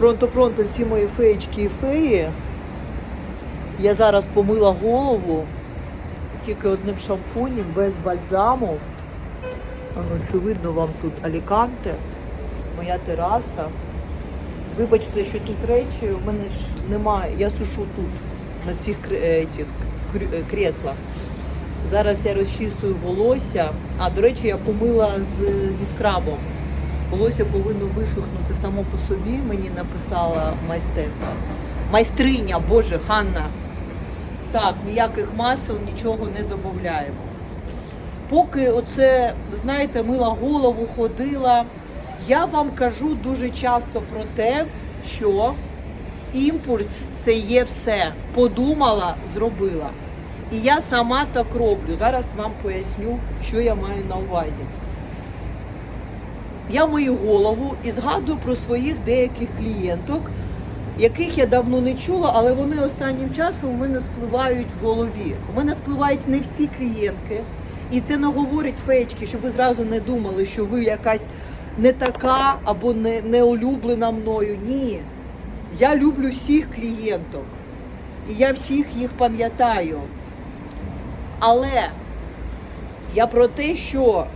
Пронто-пронто всі мої феєчки і феї. Я зараз помила голову тільки одним шампунем, без бальзаму. Ну, чи видно вам тут Аліканте, моя тераса. Вибачте, що тут речі, у мене ж немає, я сушу тут, на цих е, цих е, креслах. Зараз я розчісую волосся. А, до речі, я помила з, зі скрабом. Волосся повинно висохнути само по собі, мені написала майстерка. Майстриня, Боже, Ханна. Так, ніяких масел, нічого не додаємо. Поки оце, знаєте, мила голову, ходила, я вам кажу дуже часто про те, що імпульс це є все. Подумала, зробила. І я сама так роблю. Зараз вам поясню, що я маю на увазі. Я мою голову і згадую про своїх деяких клієнток, яких я давно не чула, але вони останнім часом у мене спливають в голові. У мене спливають не всі клієнтки, і це не говорить феєчки, щоб ви зразу не думали, що ви якась не така або не, не улюблена мною. Ні. Я люблю всіх клієнток. І я всіх їх пам'ятаю. Але я про те, що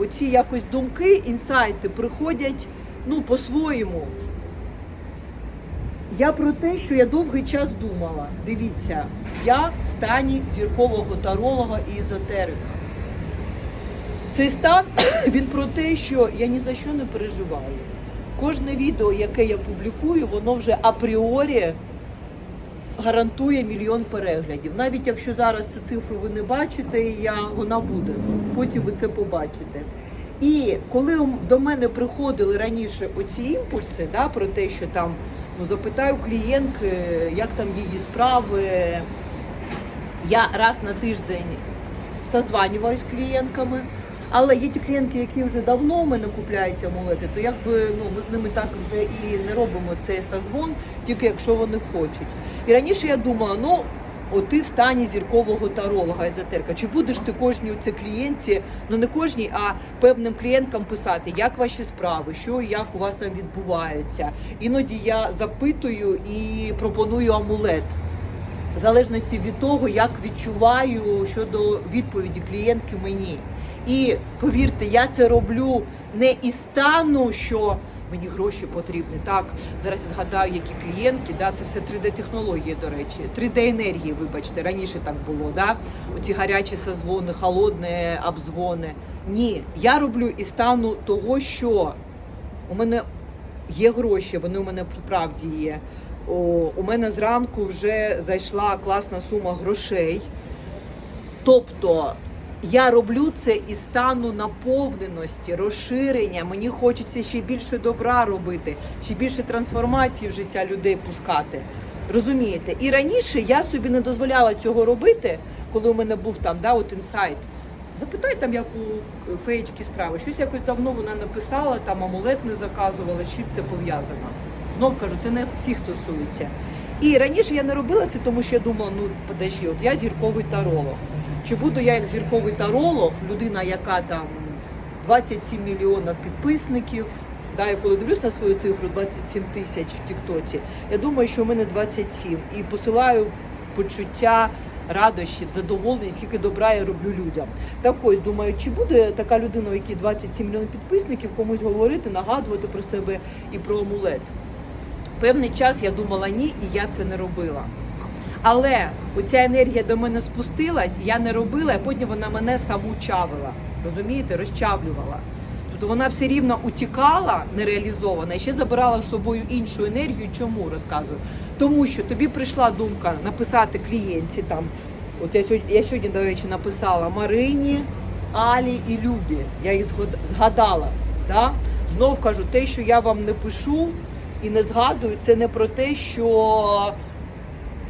оці якось думки, інсайти приходять ну, по-своєму. Я про те, що я довгий час думала. Дивіться, я в стані зіркового таролога і езотерика. Цей стан він про те, що я ні за що не переживаю. Кожне відео, яке я публікую, воно вже апріорі гарантує мільйон переглядів. Навіть якщо зараз цю цифру ви не бачите, я, вона буде. Потім ви це побачите. І коли до мене приходили раніше оці імпульси, да, про те, що там ну, запитаю клієнтки, як там її справи. Я раз на тиждень созванюваюсь з клієнтками. Але є ті клієнтки, які вже давно в мене купляють амулети, то якби ну ми з ними так вже і не робимо цей созвон, тільки якщо вони хочуть. І раніше я думала, ну от ти в стані зіркового таролога, езотерка. Чи будеш ти кожній це клієнтці, ну не кожній, а певним клієнткам писати, як ваші справи, що як у вас там відбувається. Іноді я запитую і пропоную амулет. В залежності від того, як відчуваю щодо відповіді клієнтки мені. І повірте, я це роблю не із стану, що мені гроші потрібні. Так, зараз я згадаю, які клієнтки, да, це все 3D-технології, до речі, 3D-енергії, вибачте, раніше так було. Да? Оці гарячі созвони, холодні обзвони. Ні, я роблю із стану того, що у мене є гроші, вони у мене правді є. О, у мене зранку вже зайшла класна сума грошей. Тобто я роблю це із стану наповненості, розширення. Мені хочеться ще більше добра робити, ще більше трансформації в життя людей пускати. Розумієте? І раніше я собі не дозволяла цього робити, коли у мене був там да, от інсайт. Запитай там, як у феєчки справи. Щось якось давно вона написала, там амулет не заказувала, з чим це пов'язано. Знов кажу, це не всіх стосується. І раніше я не робила це, тому що я думала, ну подожди, от я зірковий таролог. Чи буду я як зірковий таролог, людина, яка там 27 мільйонів підписників. Да, я коли дивлюсь на свою цифру 27 тисяч в Тіктоці, я думаю, що в мене 27. І посилаю почуття радощів, задоволення, скільки добра я роблю людям. Так ось думаю, чи буде така людина, у якій 27 мільйонів підписників, комусь говорити, нагадувати про себе і про амулет. Певний час я думала ні, і я це не робила. Але оця енергія до мене спустилась, я не робила, а потім вона мене саму чавила. Розумієте, розчавлювала. Тобто вона все рівно утікала нереалізована і ще забирала з собою іншу енергію. Чому розказую? Тому що тобі прийшла думка написати клієнтці там. От я сьогодні, я сьогодні, до речі, написала Марині, Алі і Любі. Я їх згадала. Да? Знов кажу, те, що я вам не пишу і не згадую, це не про те, що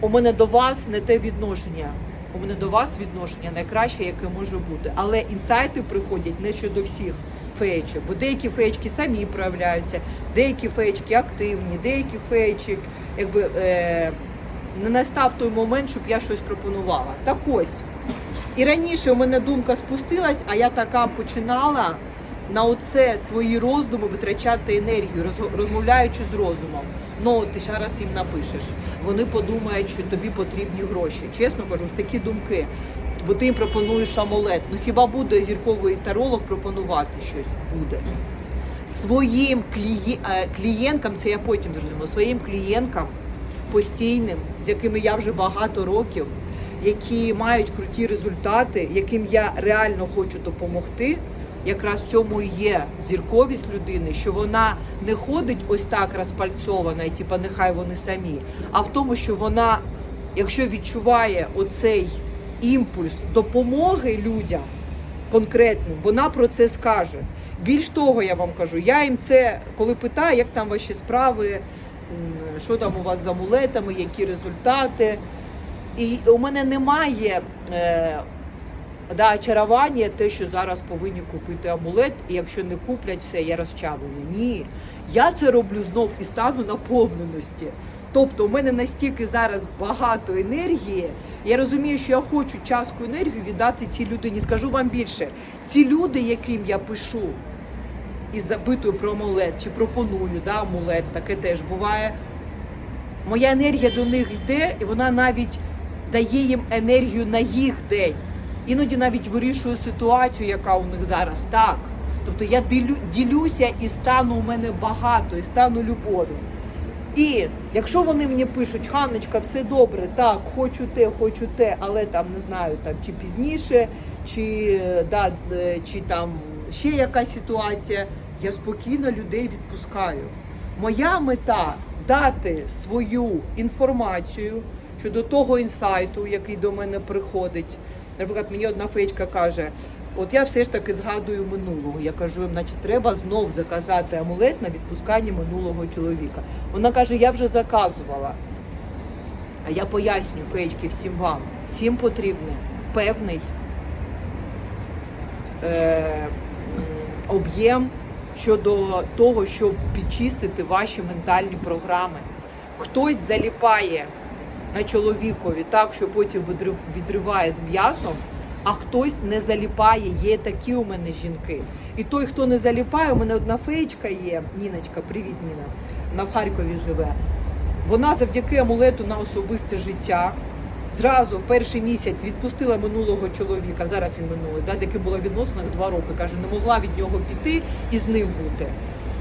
у мене до вас не те відношення. У мене до вас відношення найкраще, яке може бути. Але інсайти приходять не щодо всіх феєчок, бо деякі феєчки самі проявляються, деякі феєчки активні, деякі феєчок, якби е, не настав той момент, щоб я щось пропонувала. Так ось. І раніше у мене думка спустилась, а я така починала на оце свої роздуми витрачати енергію, роз- розмовляючи з розумом. Ну, ти ще раз їм напишеш. Вони подумають, що тобі потрібні гроші. Чесно кажу, такі думки. Бо ти їм пропонуєш амулет. Ну хіба буде зірковий таролог пропонувати щось? Буде. Своїм кліє... е, клієнткам, це я потім зрозуміла, своїм клієнткам постійним, з якими я вже багато років, які мають круті результати, яким я реально хочу допомогти. Якраз в цьому і є зірковість людини, що вона не ходить ось так розпальцована, і типа нехай вони самі, а в тому, що вона, якщо відчуває оцей імпульс допомоги людям конкретним, вона про це скаже. Більш того, я вам кажу, я їм це коли питаю, як там ваші справи, що там у вас з амулетами, які результати. І у мене немає е, да, очарування, те, що зараз повинні купити амулет, і якщо не куплять все, я розчавлена. Ні. Я це роблю знов і стану наповненості. Тобто, у мене настільки зараз багато енергії. Я розумію, що я хочу частку енергію віддати цій людині. Скажу вам більше, ці люди, яким я пишу і запитую про амулет, чи пропоную да, амулет, таке теж буває. Моя енергія до них йде, і вона навіть дає їм енергію на їх день. Іноді навіть вирішую ситуацію, яка у них зараз так. Тобто я ділю, ділюся і стану у мене багато, і стану любов'ю. І якщо вони мені пишуть, Ханночка, все добре, так, хочу те, хочу те, але там не знаю, там чи пізніше, чи, да, е, чи там ще якась ситуація, я спокійно людей відпускаю. Моя мета дати свою інформацію щодо того інсайту, який до мене приходить. Наприклад, мені одна феєчка каже: от я все ж таки згадую минулого. Я кажу, їм, значить, треба знов заказати амулет на відпускання минулого чоловіка. Вона каже, я вже заказувала. А я пояснюю, феєчки, всім вам, всім потрібен певний е, об'єм щодо того, щоб підчистити ваші ментальні програми. Хтось заліпає на чоловікові так, що потім відриває з м'ясом, а хтось не заліпає. Є такі у мене жінки. І той, хто не заліпає, у мене одна феєчка є, Ніночка, привіт, Ніна, вона в Харкові живе. Вона завдяки амулету на особисте життя зразу в перший місяць відпустила минулого чоловіка, зараз він минулий, да, з яким була в відносинах два роки. Каже, не могла від нього піти і з ним бути.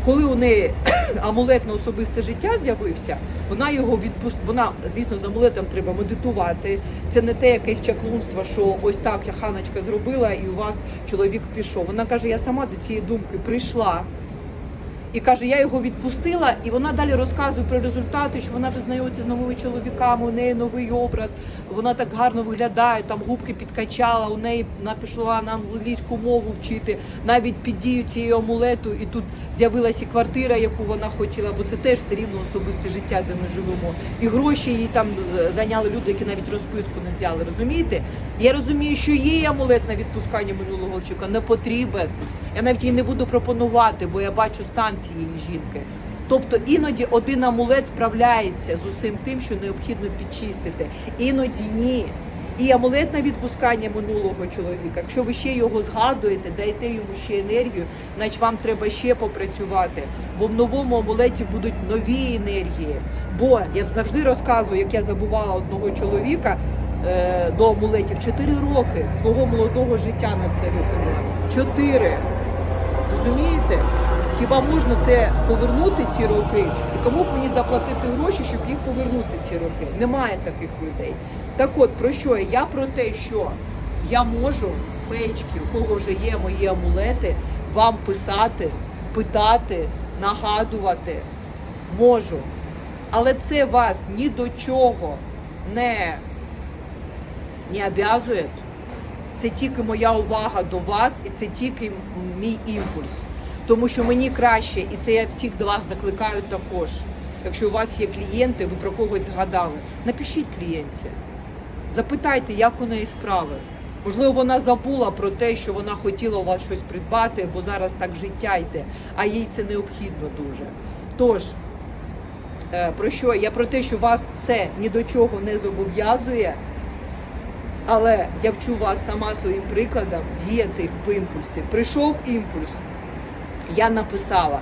Коли у неї амулет на особисте життя з'явився, вона його відпустила. Вона, звісно, з амулетом треба медитувати. Це не те якесь чаклунство, що ось так я ханочка зробила, і у вас чоловік пішов. Вона каже: я сама до цієї думки прийшла. І каже, я його відпустила, і вона далі розказує про результати, що вона вже знайомиться з новими чоловіками, у неї новий образ, вона так гарно виглядає, там губки підкачала, у неї вона пішла на англійську мову вчити, навіть під дію цієї амулету, і тут з'явилася квартира, яку вона хотіла, бо це теж все рівно особисте життя, де ми живемо. І гроші їй там зайняли люди, які навіть розписку не взяли. Розумієте? Я розумію, що їй амулет на відпускання минулого чоловіка не потрібен. Я навіть їй не буду пропонувати, бо я бачу стан цієї жінки. Тобто іноді один амулет справляється з усім тим, що необхідно підчистити. Іноді ні. І амулет на відпускання минулого чоловіка. Якщо ви ще його згадуєте, даєте йому ще енергію, значить вам треба ще попрацювати. Бо в новому амулеті будуть нові енергії. Бо я завжди розказую, як я забувала одного чоловіка е, до амулетів 4 роки свого молодого життя на це виконала. Чотири. Розумієте? Хіба можна це повернути ці роки? І кому б мені заплатити гроші, щоб їх повернути ці роки? Немає таких людей. Так от про що я? Я про те, що я можу, феєчки, у кого вже є мої амулети, вам писати, питати, нагадувати. Можу. Але це вас ні до чого не, не обязує. Це тільки моя увага до вас, і це тільки мій імпульс. Тому що мені краще, і це я всіх до вас закликаю також. Якщо у вас є клієнти, ви про когось згадали, напишіть клієнтці, запитайте, як у неї справи. Можливо, вона забула про те, що вона хотіла у вас щось придбати, бо зараз так життя йде, а їй це необхідно дуже. Тож, е, про що я про те, що вас це ні до чого не зобов'язує. Але я вчу вас сама своїм прикладом діяти в імпульсі. Прийшов імпульс, Я написала.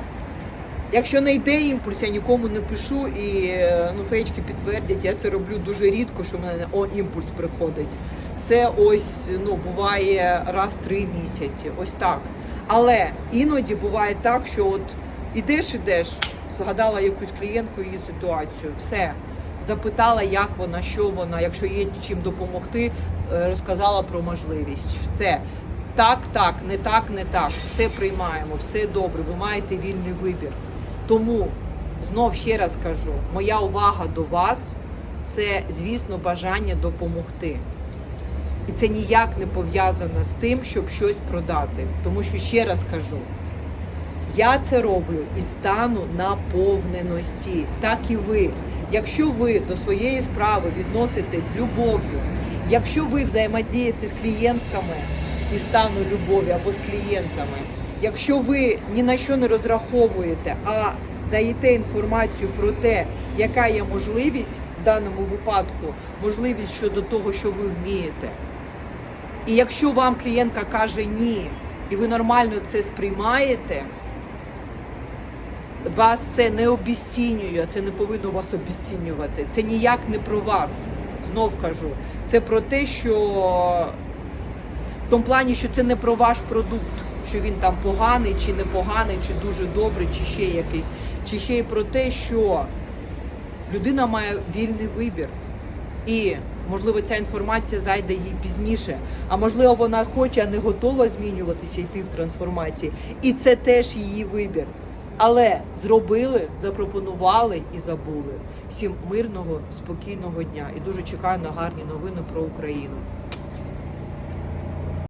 Якщо не йде імпульс, я нікому не пишу і е, ну, феєчки підтвердять, я це роблю дуже рідко, що в мене о, імпульс приходить. Це ось ну, буває раз три місяці. Ось так. Але іноді буває так, що от ідеш, ідеш, згадала якусь клієнтку її ситуацію, все. Запитала, як вона, що вона, якщо є чим допомогти, е, розказала про можливість. Все. Так, так, не так, не так. Все приймаємо, все добре. Ви маєте вільний вибір. Тому знов ще раз кажу: моя увага до вас це, звісно, бажання допомогти. І це ніяк не пов'язано з тим, щоб щось продати. Тому що ще раз кажу, я це роблю із стану наповненості, так і ви. Якщо ви до своєї справи відноситесь з любов'ю, якщо ви взаємодієте з клієнтками із стану любові або з клієнтами, якщо ви ні на що не розраховуєте, а даєте інформацію про те, яка є можливість в даному випадку, можливість щодо того, що ви вмієте. І якщо вам клієнтка каже ні, і ви нормально це сприймаєте, вас це не обіцінює, це не повинно вас обіцінювати. Це ніяк не про вас. Знов кажу. Це про те, що тому плані, що це не про ваш продукт, що він там поганий, чи непоганий, чи дуже добрий, чи ще якийсь. Чи ще й про те, що людина має вільний вибір. І, можливо, ця інформація зайде їй пізніше. А можливо, вона хоче, а не готова змінюватися, йти в трансформації. І це теж її вибір. Але зробили, запропонували і забули. Всім мирного, спокійного дня. І дуже чекаю на гарні новини про Україну.